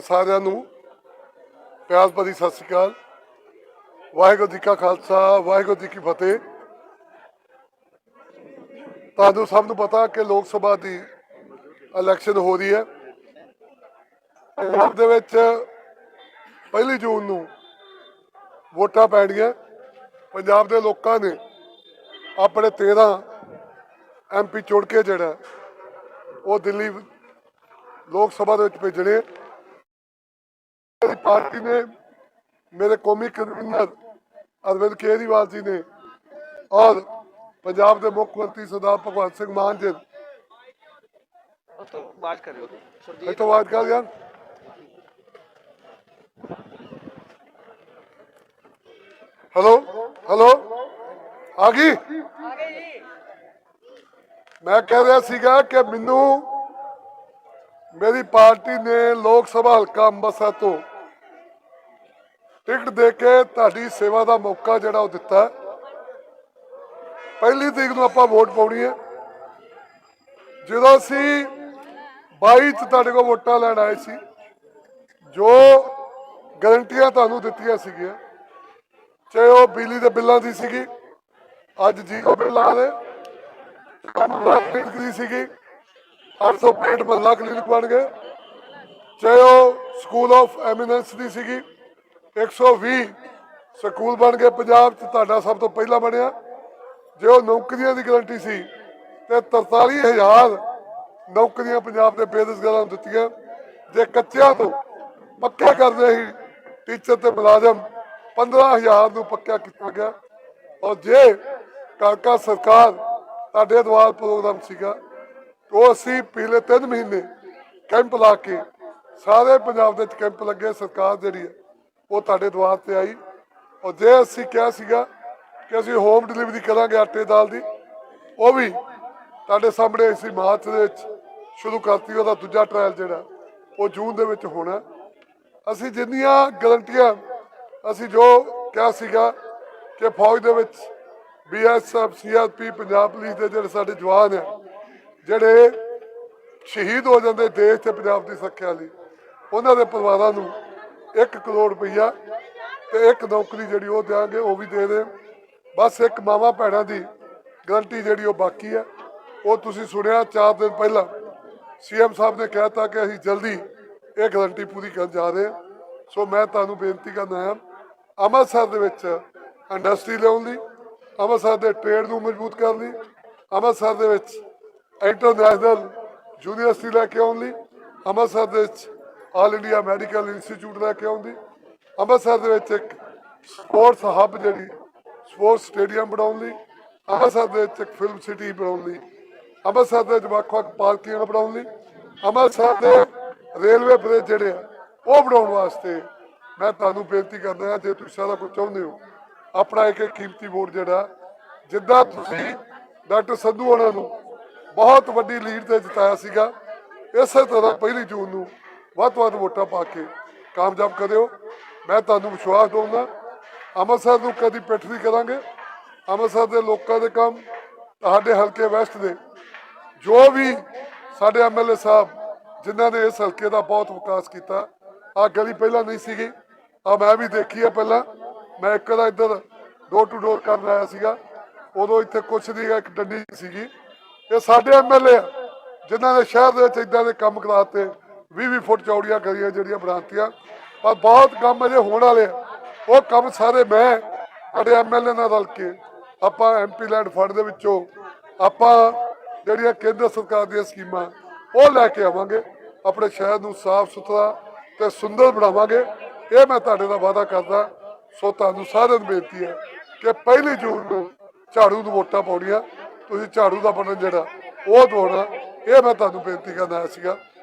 ਸਾਰਿਆਂ ਨੂੰ ਪਿਆਰ ਭਰੀ ਸਤਿ ਸ਼੍ਰੀ ਅਕਾਲ। ਵਾਹਿਗੁਰੂ ਜੀ ਕਾ ਖਾਲਸਾ, ਵਾਹਿਗੁਰੂ ਜੀ ਕੀ ਫਤਿਹ। ਤੁਹਾਨੂੰ ਸਭ ਨੂੰ ਪਤਾ ਕਿ ਲੋਕ ਸਭਾ ਦੀ ਇਲੈਕਸ਼ਨ ਹੋ ਰਹੀ ਹੈ। ਪੰਜਾਬ ਦੇ ਵਿੱਚ ਪਹਿਲੀ ਜੂਨ ਨੂੰ ਵੋਟਾਂ ਪੈਣਗੀਆਂ। ਪੰਜਾਬ ਦੇ ਲੋਕਾਂ ਨੇ ਆਪਣੇ 13 ਐਮਪੀ ਚੁਣ ਕੇ ਜਿਹੜਾ ਉਹ ਦਿੱਲੀ ਲੋਕ ਸਭਾ ਦੇ ਵਿੱਚ ਭੇਜਣੇ ਪਾਰਟੀ ਨੇ ਮੇਰੇ ਕੌਮੀ ਕਨਵੀਨਰ ਅਰਵਿੰਦ ਕੇਜਰੀਵਾਲ ਜੀ ਨੇ ਔਰ ਪੰਜਾਬ ਦੇ ਮੁੱਖ ਮੰਤਰੀ ਸਰਦਾਰ ਭਗਵੰਤ ਸਿੰਘ ਮਾਨ ਜੀ ਬਾਤ ਕਰ ਰਹੇ ਹੋ ਸੁਰਜੀਤ। ਹੈਲੋ ਹੈਲੋ ਆ ਗਈ? ਮੈਂ ਕਹਿ ਰਿਹਾ ਸੀਗਾ ਕਿ ਮੈਨੂੰ ਮੇਰੀ ਪਾਰਟੀ ਨੇ ਲੋਕ ਸਭਾ ਹਲਕਾ ਅੰਮ੍ਰਿਤਸਰ ਤੋਂ ਟਿਕਟ ਦੇ ਕੇ ਤੁਹਾਡੀ ਸੇਵਾ ਦਾ ਮੌਕਾ ਜਿਹੜਾ ਉਹ ਦਿੱਤਾ ਪਹਿਲੀ ਤਰੀਕ ਨੂੰ ਆਪਾਂ ਵੋਟ ਪਾਉਣੀ ਹੈ। ਜਦੋਂ ਅਸੀਂ 22 ਚ ਤੁਹਾਡੇ ਕੋਲ ਵੋਟਾਂ ਲੈਣ ਆਏ ਸੀ, ਜੋ ਗਰੰਟੀਆਂ ਤੁਹਾਨੂੰ ਦਿੱਤੀਆਂ ਸੀਗੀਆਂ, ਚਾਹੇ ਉਹ ਬਿਜਲੀ ਦੇ ਬਿੱਲਾਂ ਦੀ ਸੀਗੀ, ਅੱਜ ਜੀਓ ਬਿੱਲ ਆ ਰਹੇ ਦੀ ਸੀਗੀ 865 ਮਹੱਲਾ ਕਲੀਨਿਕ ਬਣ ਗਏ, ਚਾਹੇ ਉਹ ਸਕੂਲ ਆਫ ਐਮੀਨੈਂਸ ਦੀ ਸੀਗੀ 120 ਸਕੂਲ ਬਣ ਗਏ। ਪੰਜਾਬ 'ਚ ਤੁਹਾਡਾ ਸਭ ਤੋਂ ਪਹਿਲਾਂ ਬਣਿਆ। ਜੇ ਉਹ ਨੌਕਰੀਆਂ ਦੀ ਗਾਰੰਟੀ ਸੀ, ਤੇ 43000 ਨੌਕਰੀਆਂ ਪੰਜਾਬ ਦੇ ਬੇਰੁਜ਼ਗਾਰਾਂ ਨੂੰ ਦਿੱਤੀਆਂ। ਜੇ ਕੱਚਿਆਂ ਤੋਂ ਪੱਕੇ ਕਰਦੇ ਹੀ ਟੀਚਰ ਤੇ ਮੁਲਾਜ਼ਮ 15000 ਨੂੰ ਪੱਕਾ ਕੀਤਾ ਗਿਆ। ਔਰ ਜੇ ਕਾਕਾ ਸਰਕਾਰ ਤੁਹਾਡੇ ਦੁਆਰ ਪ੍ਰੋਗਰਾਮ ਸੀਗਾ ਉਹ ਅਸੀਂ ਪਿਛਲੇ 3 ਮਹੀਨੇ ਕੈਂਪ ਲਾ ਕੇ ਸਾਰੇ ਪੰਜਾਬ ਦੇ ਵਿੱਚ ਕੈਂਪ ਲੱਗੇ। ਸਰਕਾਰ ਜਿਹੜੀ ਹੈ ਉਹ ਤੁਹਾਡੇ ਦੁਆਰ ਤੇ ਆਈ। ਔਰ ਜੇ ਅਸੀਂ ਕਿਹਾ ਸੀਗਾ ਕਿ ਅਸੀਂ ਹੋਮ ਡਿਲੀਵਰੀ ਕਰਾਂਗੇ ਆਟੇ ਦਾਲ ਦੀ, ਉਹ ਵੀ ਤੁਹਾਡੇ ਸਾਹਮਣੇ ਅਸੀਂ ਮਾਰਚ ਦੇ ਵਿੱਚ ਸ਼ੁਰੂ ਕਰਤੀ, ਉਹਦਾ ਦੂਜਾ ਟ੍ਰਾਇਲ ਜਿਹੜਾ, ਉਹ ਜੂਨ ਦੇ ਵਿੱਚ ਹੋਣਾ। ਅਸੀਂ ਜਿੰਨੀਆਂ ਗਰੰਟੀਆਂ, ਅਸੀਂ ਜੋ ਕਿਹਾ ਸੀਗਾ ਕਿ ਫੌਜ ਦੇ ਵਿੱਚ ਬੀਐਸਐਫ ਸੀਆਰਪੀ ਪੰਜਾਬ ਪੁਲਿਸ ਦੇ ਜਿਹੜੇ ਸਾਡੇ ਜਵਾਨ ਆ, ਜਿਹੜੇ ਸ਼ਹੀਦ ਹੋ ਜਾਂਦੇ ਦੇਸ਼ ਤੇ ਪੰਜਾਬ ਦੀ ਸੁਰੱਖਿਆ ਲਈ, ਉਹਨਾਂ ਦੇ ਪਰਿਵਾਰਾਂ ਨੂੰ 1 ਕਰੋੜ ਰੁਪਈਆ ਤੇ ਇੱਕ ਨੌਕਰੀ ਜਿਹੜੀ ਉਹ ਦਿਆਂਗੇ, ਉਹ ਵੀ ਦੇ ਦੇ। ਬਸ ਇੱਕ ਮਾਵਾ ਭੈਣਾਂ ਦੀ ਗਰੰਟੀ ਜਿਹੜੀ ਉਹ ਬਾਕੀ ਹੈ। ਉਹ ਤੁਸੀਂ ਸੁਣਿਆ 4 ਦਿਨ ਪਹਿਲਾਂ ਸੀਐਮ ਸਾਹਿਬ ਨੇ ਕਹਿਤਾ ਕਿ ਅਸੀਂ ਜਲਦੀ ਇਹ ਗਰੰਟੀ ਪੂਰੀ ਕਰਨ ਜਾ ਰਹੇ ਹਾਂ। ਸੋ ਮੈਂ ਤੁਹਾਨੂੰ ਬੇਨਤੀ ਕਰਨਾ ਹੈ, ਅੰਮ੍ਰਿਤਸਰ ਦੇ ਵਿੱਚ ਇੰਡਸਟਰੀ ਲਿਆਉਣ ਲਈ, ਅੰਮ੍ਰਿਤਸਰ ਦੇ ਟ੍ਰੇਡ ਨੂੰ ਮਜ਼ਬੂਤ ਕਰਨ ਲਈ, ਅੰਮ੍ਰਿਤਸਰ ਦੇ ਵਿੱਚ ਇੰਟਰਨੈਸ਼ਨਲ ਯੂਨੀਵਰਸਿਟੀ ਲੈ ਕੇ ਆਉਣ ਲਈ, ਅੰਮ੍ਰਿਤਸਰ ਦੇ ਵਿੱਚ ਆਲ ਇੰਡੀਆ ਮੈਡੀਕਲ ਇੰਸਟੀਚਿਊਟ ਲੈ ਕੇ ਆਉਣ ਅੰਮ੍ਰਿਤਸਰ ਦੇ ਵਿੱਚ ਇੱਕ ਸਪੋਰਟਸ ਹੱਬ ਜਿਹੜੀ, ਸਪੋਰਟਸ ਸਟੇਡੀਅਮ ਬਣਾਉਣ ਲਈ, ਅੰਮ੍ਰਿਤਸਰ ਦੇ ਵਿੱਚ ਇੱਕ ਫਿਲਮ ਸਿਟੀ ਬਣਾਉਣ ਲਈ, ਅੰਮ੍ਰਿਤਸਰ ਦੇ ਵੱਖ-ਵੱਖ ਪਾਰਕੀਆਂ ਬਣਾਉਣ ਲਈ, ਅੰਮ੍ਰਿਤਸਰ ਦੇ ਰੇਲਵੇ ਬ੍ਰਿਜ ਜਿਹੜੇ ਆ, ਉਹ ਬਣਾਉਣ ਵਾਸਤੇ ਮੈਂ ਤੁਹਾਨੂੰ ਬੇਨਤੀ ਕਰਦਾ ਜੇ ਤੁਸੀਂ ਸਾਰਾ ਕੁਝ ਚਾਹੁੰਦੇ ਹੋ, ਆਪਣਾ ਇੱਕ ਕੀਮਤੀ ਵੋਟ ਜਿਹੜਾ, ਜਿੱਦਾਂ ਤੁਸੀਂ ਡਾਕਟਰ ਸੰਧੂ ਹੋਣਾ ਨੂੰ ਬਹੁਤ ਵੱਡੀ ਲੀਡ ਤੇ ਜਿਤਾਇਆ ਸੀਗਾ, ਇਸੇ ਤਰ੍ਹਾਂ ਪਹਿਲੀ ਜੂਨ ਨੂੰ ਵੱਧ ਤੋਂ ਵੱਧ ਵੋਟਾਂ ਪਾ ਕੇ ਕਾਮਯਾਬ ਕਰਿਓ। ਮੈਂ ਤੁਹਾਨੂੰ ਵਿਸ਼ਵਾਸ ਦਊਂਗਾ। ਅੰਮ੍ਰਿਤਸਰ ਨੂੰ ਕਦੀ ਪਿੱਠ ਨਹੀਂ ਕਰਾਂਗੇ। ਅੰਮ੍ਰਿਤਸਰ ਦੇ ਲੋਕਾਂ ਦੇ ਕੰਮ ਤੁਹਾਡੇ ਹਲਕੇ ਵੈਸਟ ਦੇ। ਜੋ ਵੀ ਸਾਡੇ ਐਮਐਲਏ ਸਾਹਿਬ ਜਿਨ੍ਹਾਂ ਨੇ ਇਸ ਹਲਕੇ ਦਾ ਬਹੁਤ ਵਿਕਾਸ ਕੀਤਾ ਆ ਗਲੀ ਪਹਿਲਾਂ ਨਹੀਂ ਸੀਗੀ। ਆ ਮੈਂ ਵੀ ਦੇਖੀ ਆ ਪਹਿਲਾਂ। ਮੈਂ ਇੱਕ ਦਾ ਇੱਧਰ ਡੋਰ ਟੂ ਡੋਰ ਕਰਨ ਆਇਆ ਸੀਗਾ। ਉਦੋਂ ਇੱਥੇ ਕੁਛ ਨਹੀਂ ਗਾ, ਇੱਕ ਡੰਡੀ ਸੀਗੀ। ਇਹ ਸਾਡੇ ਐਮਐਲਏ ਆ ਜਿਨ੍ਹਾਂ ਨੇ ਸ਼ਹਿਰ ਦੇ ਵਿੱਚ ਇਦਾਂ ਦੇ ਕੰਮ ਕਰਾਤੇ। 20-20 ਫੁੱਟ ਚੌੜੀਆਂ ਗਲੀਆਂ ਜਿਹੜੀਆਂ ਬਣਾਤੀਆਂ। ਪਰ ਬਹੁਤ ਕੰਮ ਅਜੇ ਹੋਣ ਵਾਲੇ ਆ। ਉਹ ਕੰਮ ਸਾਰੇ ਮੈਂ, ਸਾਡੇ ਐਮਐਲਏ ਨਾਲ ਰਲ ਕੇ, ਆਪਾਂ ਐਮਪੀ ਲੈਂਡ ਫੰਡ ਦੇ ਵਿੱਚੋਂ ਆਪਾਂ ਜਿਹੜੀਆਂ ਕੇਂਦਰ ਸਰਕਾਰ ਦੀਆਂ ਸਕੀਮਾਂ, ਉਹ ਲੈ ਕੇ ਆਵਾਂਗੇ। ਆਪਣੇ ਸ਼ਹਿਰ ਨੂੰ ਸਾਫ਼ ਸੁਥਰਾ ਤੇ ਸੁੰਦਰ ਬਣਾਵਾਂਗੇ। ਇਹ ਮੈਂ ਤੁਹਾਡੇ ਨਾਲ ਵਾਅਦਾ ਕਰਦਾ। ਸੋ ਤੁਹਾਨੂੰ ਸਾਰਿਆਂ ਨੂੰ ਬੇਨਤੀ ਹੈ ਕਿ ਪਹਿਲੀ ਜੂਨ ਨੂੰ ਝਾੜੂ ਨੂੰ ਵੋਟਾਂ ਪਾਉਣੀਆਂ। ਤੁਸੀਂ ਝਾੜੂ ਦਾ ਬਟਨ ਜਿਹੜਾ, ਉਹ ਦਵਾਉਣਾ। ਇਹ ਮੈਂ ਤੁਹਾਨੂੰ ਬੇਨਤੀ ਕਰਨਾ ਸੀਗਾ।